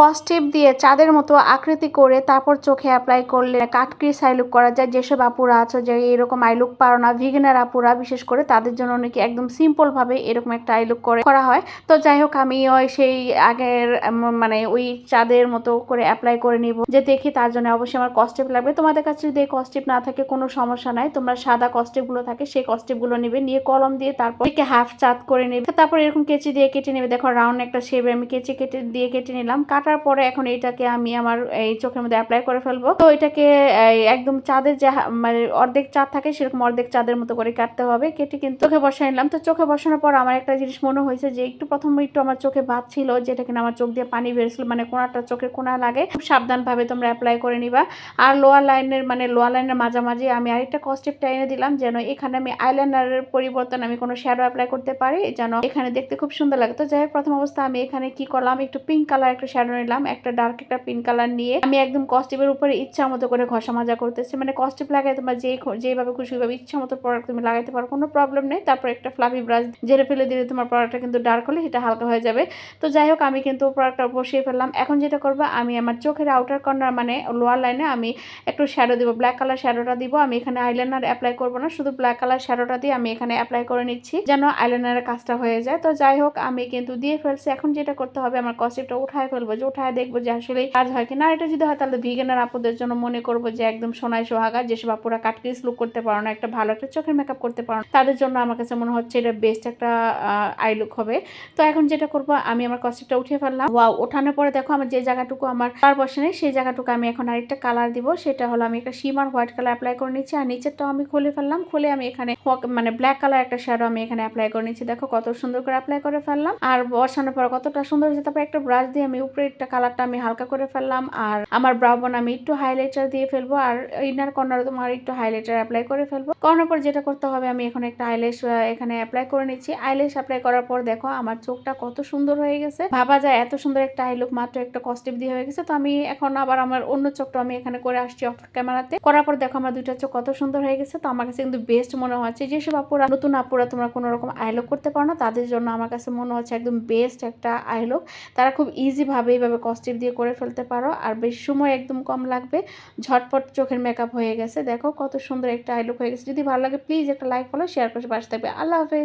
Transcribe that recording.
কস্টিপ দিয়ে চাঁদের মতো আকৃতি করে তারপর চোখে অ্যাপ্লাই করলে কাটক্রিস আইলুক করা যায়। যেসব আপুরা আছে, যে এরকম আইলুক পারো না ভিগেনার আপুরা, বিশেষ করে তাদের জন্য নাকি একদম সিম্পল ভাবে এরকম একটা আইলুক করে, করা হয়। তো যাই হোক, আমি ওই সেই আগের মানে ওই চাঁদের মতো করে অ্যাপ্লাই করে নিব, যে দেখি তার জন্য অবশ্যই আমার কস্টিপ লাগবে। তোমাদের কাছে যদি কস্টিপ না থাকে, কোনো সমস্যা নাই। তোমরা সাদা কস্টিপগুলো থাকে, সেই কস্টিপগুলো নিবে, নিয়ে কলম দিয়ে তারপর একে হাফ চাঁদ করে নেবে। তারপর এরকম কেচি দিয়ে কেটে নেবে। দেখো রাউন্ড একটা শেপে আমি কেচি কেটে, দিয়ে কেটে নিলাম। কাটার পরে এখন এটাকে আমি আমার এই চোখের মধ্যে অ্যাপ্লাই করে ফেলব। তো এটাকে একদম চাঁদের যে মানে অর্ধেক চাঁদ থাকে সেরকম অর্ধেক চাঁদের মতো করে কাটতে হবে। কেটে কিন্তু চোখে বসাই নিলাম। তো চোখে বসানোর পর আমার একটা জিনিস মনে হয়েছে যে একটু প্রথম একটু আমার চোখে ভাত ছিল যেটা কিনা আমার চোখ দিয়ে পানি বেরোছিল মানে কোনাটা চোখে কোনা লাগে। খুব সাবধান ভাবে তোমরা অ্যাপ্লাই করে নিবা। আর লোয়ার লাইনের মানে লোয়ার লাইনের মাঝামাঝি আমি আরেকটা কস্টিপটা এনে দিলাম যেন এখানে আমি আইলাইনারের পরিবর্তন আমি কোনো শ্যাডো অ্যাপ্লাই করতে পারি। যেন এখানে দেখতে খুব সুন্দর লাগে। তো যাই হোক, প্রথম অবস্থা আমি এখানে কি করলাম? একটু পিঙ্ক কালার একটা শ্যাডো নিলাম। একটা ডার্ক একটা পিঙ্ক কালার নিয়ে আমি একদম কস্টিপের উপরে ইচ্ছা মতো করে ঘষা মাজা করতেছি। মানে কস্টিপ লাগাই তোমরা খ- যেভাবে খুশি ভাবে ইচ্ছা মতো প্রোডাক্ট তুমি লাগাইতে পারো, কোনো প্রবলেম নেই। তারপর একটা ফ্লাফি ব্রাশ জেরে ফেলে দিলে তোমার প্রোডাক্টটা কিন্তু ডার্ক হলে সেটা হালকা হয়ে যাবে। তো যাই হোক, আমি কিন্তু প্রোডাক্টটা বসিয়ে ফেললাম। এখন যেটা করব, আমি আমার চোখের আউটার কর্নার মানে লোয়ার লাইনে আমি একটু শ্যাডো দিব। ব্ল্যাক কালার শ্যাডোটা দিব। আমি এখানে আইলাইনার অ্যাপ্লাই করব না, শুধু ব্ল্যাক কালার শ্যাডোটা দিয়ে আমি এখানে অ্যাপ্লাই করে নিচ্ছি, যেন আইলাইনারের কাজটা হয়ে যায়। তো যাই হোক, আমি কিন্তু দিয়ে ফেলছি। এখন যেটা করতে হবে, আমার কস্টিপটা উঠায় ফেলব যে উঠায় দেখব যে আসলে কাজ হয় কিনা। এটা যদি হয়, তাহলে ভিগেনার আপুদের জন্য মনে করব যে একদম সোনায় সোহাগা যেসব আপুরা কাটকিস লুক করতে পারো না, একটা ভালো একটা চোখের মেকআপ করতে পারো তাদের জন্য আমার কাছে মনে হচ্ছে এটা বেস্ট একটা আই লুক হবে। তো এখন যেটা করব, আমি আমার কস্টিপটা উঠিয়ে ফেললাম। ওয়াও ওঠানোর পরে দেখো আমার যে জায়গাটুকু আমার তার বসে নেই, সেই জায়গাটুকু আমি এখন আরেকটা কালার দিব। সেটা হলো আমি একটা শিমার হোয়াইট কালার অ্যাপ্লাই করে নিচ্ছি, আর নিচেরটাও আমি খুলে ফেললাম। খুলে আমি এখানে মানে ব্ল্যাক কালার একটা শ্যাডো আমি এখানে অ্যাপ্লাই করে নিচ্ছি। দেখো কত সুন্দর করে অ্যাপ্লাই করে ফেললাম। আর বসানোর পর কতটা সুন্দর হয়েছে, তারপর একটা ব্রাশ দিয়ে আমি উপরে একটা কালারটা আমি হালকা করে ফেললাম, আর আমার ব্রাউন আমি একটু হাইলাইটার দিয়ে ফেলব, আর ইনার কর্নার তোমার একটু হাইলাইটার অ্যাপ্লাই করে ফেলব। করানোর পর যেটা করতে হবে, আমি এখন একটা আইলেশ এখানে অ্যাপ্লাই করে নিচ্ছি। আইলেশ অ্যাপ্লাই করার পর দেখো আমার চোখটা কত সুন্দর হয়ে গেছে। ভাবা যায় এত সুন্দর একটা আই লুক মাত্র একটা কস্টিপ দিয়ে হয়ে গেছে। তো আমি এখন আবার আমার অন্য চোখটা আমি এখানে করে আসছি অফ ক্যামেরাতে করার পর দেখো আমার দুইটা চোখ কত সুন্দর হয়ে গেছে। তো আমার কাছে কিন্তু বেস্ট মনে হচ্ছে যেসব আপুরা নতুন আপুরা তোমরা কোনো রকম আই লুক করতে পারো না। তাদের জন্য আমার কাছে মনে হচ্ছে একদম বেস্ট একটা আই লুক তারা খুব ইজি ভাবে এইভাবে কস্টিপ দিয়ে করে ফেলতে পারো, আর বেশি সময় একদম কম লাগবে। ঝটপট চোখের মেকআপ হয়ে গেছে। দেখো কত সুন্দর একটা আইলুক হয়ে গেছে। যদি ভালো লাগে প্লিজ একটা লাইক ফলো শেয়ার করে পাশে থাকবে। আল্লাহ হাফেজ।